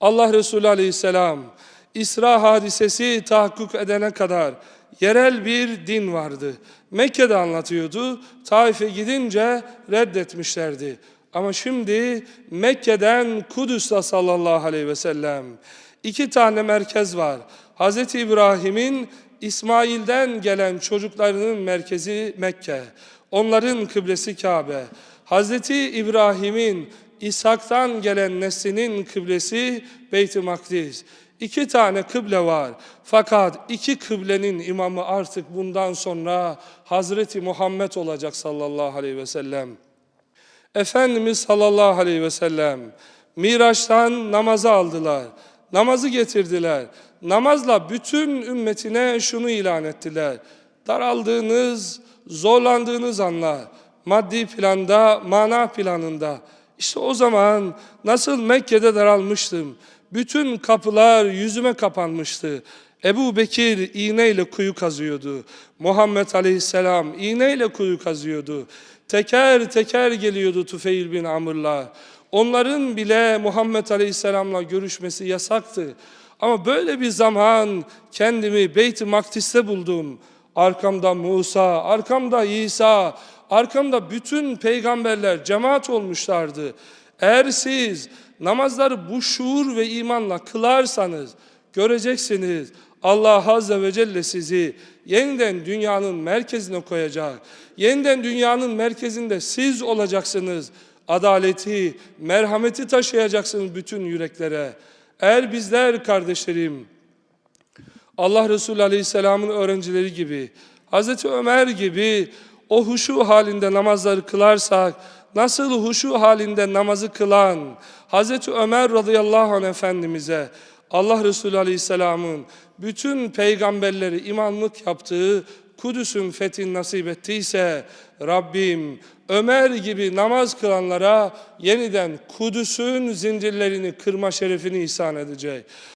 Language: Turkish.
Allah Resulü Aleyhisselam İsra hadisesi tahakkuk edene kadar yerel bir din vardı. Mekke'de anlatıyordu. Taif'e gidince reddetmişlerdi. Ama şimdi Mekke'den Kudüs'te sallallahu aleyhi ve sellem iki tane merkez var. Hz. İbrahim'in İsmail'den gelen çocuklarının merkezi Mekke. Onların kıblesi Kabe. Hz. İbrahim'in İshak'tan gelen neslinin kıblesi Beyt-i Makdis. İki tane kıble var. Fakat iki kıblenin imamı artık bundan sonra Hazreti Muhammed olacak sallallahu aleyhi ve sellem. Efendimiz sallallahu aleyhi ve sellem Miraç'tan namazı aldılar. Namazı getirdiler. Namazla bütün ümmetine şunu ilan ettiler. Daraldığınız, zorlandığınız anlar, maddi planda, mana planında. İşte o zaman nasıl Mekke'de daralmıştım. Bütün kapılar yüzüme kapanmıştı. Ebu Bekir iğneyle kuyu kazıyordu. Muhammed Aleyhisselam iğneyle kuyu kazıyordu. Teker teker geliyordu Tüfeil bin Amr'la. Onların bile Muhammed Aleyhisselam'la görüşmesi yasaktı. Ama böyle bir zaman kendimi Beyt-i Makdis'te buldum. Arkamda Musa, arkamda İsa, arkamda bütün peygamberler cemaat olmuşlardı. Eğer siz namazları bu şuur ve imanla kılarsanız göreceksiniz Allah Azze ve Celle sizi yeniden dünyanın merkezine koyacak. Yeniden dünyanın merkezinde siz olacaksınız. Adaleti, merhameti taşıyacaksınız bütün yüreklere. Eğer bizler kardeşlerim Allah Resulü Aleyhisselam'ın öğrencileri gibi, Hazreti Ömer gibi o huşu halinde namazları kılarsak, nasıl huşu halinde namazı kılan Hazreti Ömer radıyallahu anh Efendimiz'e Allah Resulü Aleyhisselam'ın bütün peygamberleri imamlık yaptığı Kudüs'ün fethini nasip ettiyse Rabbim Ömer gibi namaz kılanlara yeniden Kudüs'ün zincirlerini kırma şerefini ihsan edecek.